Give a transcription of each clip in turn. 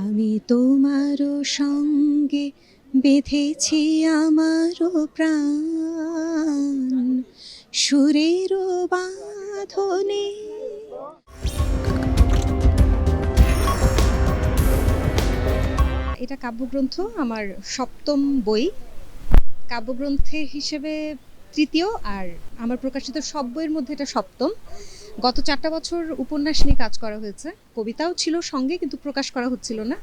আমি তোমারও সঙ্গে বেঁধেছি আমারও প্রাণ। সুরেরও বাঁধনে এটা কাব্যগ্রন্থ, আমার সপ্তম বই। কাব্যগ্রন্থে হিসেবে তৃতীয় আর আমার প্রকাশিত সব বইয়ের মধ্যে এটা সপ্তম। গত চারটা বছর উপন্যাস নিয়ে কাজ করা হয়েছে। কবিতাও ছিল সঙ্গে, কিন্তু প্রকাশ করা হচ্ছিল না।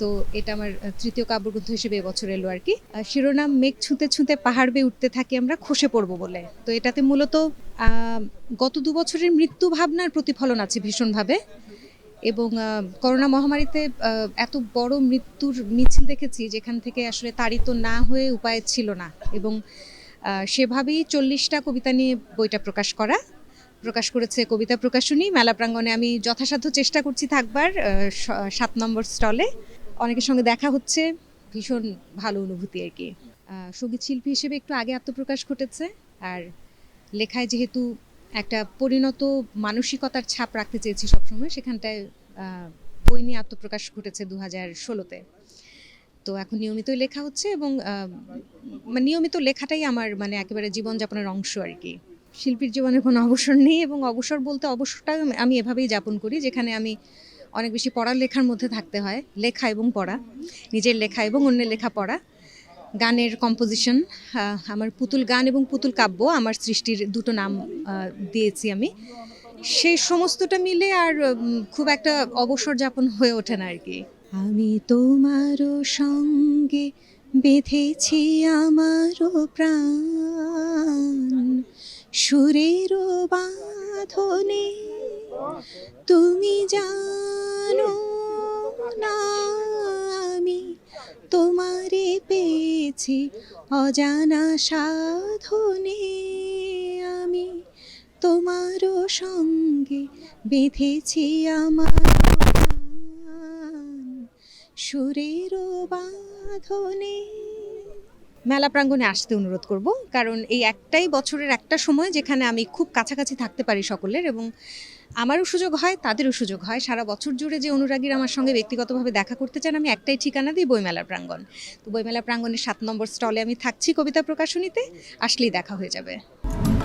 তো এটা আমার তৃতীয় কাব্যগ্রন্থ হিসেবে এবছর এলো আর কি। শিরোনাম, মেঘ ছুঁতে ছুঁতে পাহাড় বেয়ে উঠতে থাকি আমরা, খসে পড়ব বলে। তো এটাতে মূলত গত দু বছরের মৃত্যু ভাবনার প্রতিফলন আছে ভীষণভাবে। এবং করোনা মহামারীতে এত বড় মৃত্যুর মিছিল দেখেছি, যেখান থেকে আসলে তাড়িত না হয়ে উপায় ছিল না। এবং সেভাবেই চল্লিশটা কবিতা নিয়ে বইটা প্রকাশ করা। প্রকাশ করেছে কবিতা প্রকাশনী। মেলা প্রাঙ্গণে আমি যথাসাধ্য চেষ্টা করছি থাকবার সাত নম্বর স্টলে। অনেকের সঙ্গে দেখা হচ্ছে, ভীষণ ভালো অনুভূতি আর কি। সংগীত শিল্পী হিসেবে একটু আগে আত্মপ্রকাশ ঘটেছে, আর লেখায় যেহেতু একটা পরিণত মানসিকতার ছাপ রাখতে চেয়েছি সবসময়, সেখানটায় বই নিয়ে আত্মপ্রকাশ ঘটেছে দু হাজার ষোলোতে। তো এখন নিয়মিতই লেখা হচ্ছে এবং মানে নিয়মিত লেখাটাই আমার মানে একেবারে জীবনযাপনের অংশ আর কি। শিল্পীর জীবনে কোনো অবসর নেই এবং অবসর বলতে অবসরটা আমি এভাবেই যাপন করি, যেখানে আমি অনেক বেশি পড়ালেখার মধ্যে থাকতে হয়। লেখা এবং পড়া, নিজের লেখা এবং অন্যের লেখা পড়া। গানের কম্পোজিশন আমার পুতুল গান এবং পুতুল কাব্য, আমার সৃষ্টির দুটো নাম দিয়েছি আমি। সেই সমস্তটা মিলে আর খুব একটা অবসর যাপন হয়ে ওঠে না আর কি আমি তোমারও সঙ্গে বেঁধেছি আমারও প্রাণ। সুরেরও বাঁধনে তুমি জানো না আমি তোমারে পেয়েছি অজানা সাধনে আমি তোমারও সঙ্গে বেঁধেছি আমার সুরেরও বাঁধনে মেলা প্রাঙ্গণে আসতে অনুরোধ করব, কারণ এই একটাই বছরের একটা সময় যেখানে আমি খুব কাছাকাছি থাকতে পারি সকলের এবং আমারও সুযোগ হয়, তাদেরও সুযোগ হয়। সারা বছর জুড়ে যে অনুরাগীরা আমার সঙ্গে ব্যক্তিগতভাবে দেখা করতে চান, আমি একটাই ঠিকানা দিই বইমেলার প্রাঙ্গণ। তো বইমেলা প্রাঙ্গণের সাত নম্বর স্টলে আমি থাকছি কবিতা প্রকাশনীতে। আসলেই দেখা হয়ে যাবে।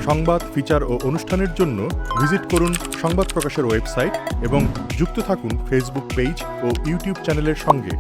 সংবাদ, ফিচার ও অনুষ্ঠানের জন্য ভিজিট করুন সংবাদ প্রকাশের ওয়েবসাইট এবং যুক্ত থাকুন ফেসবুক পেজ ও ইউটিউব চ্যানেলের সঙ্গে।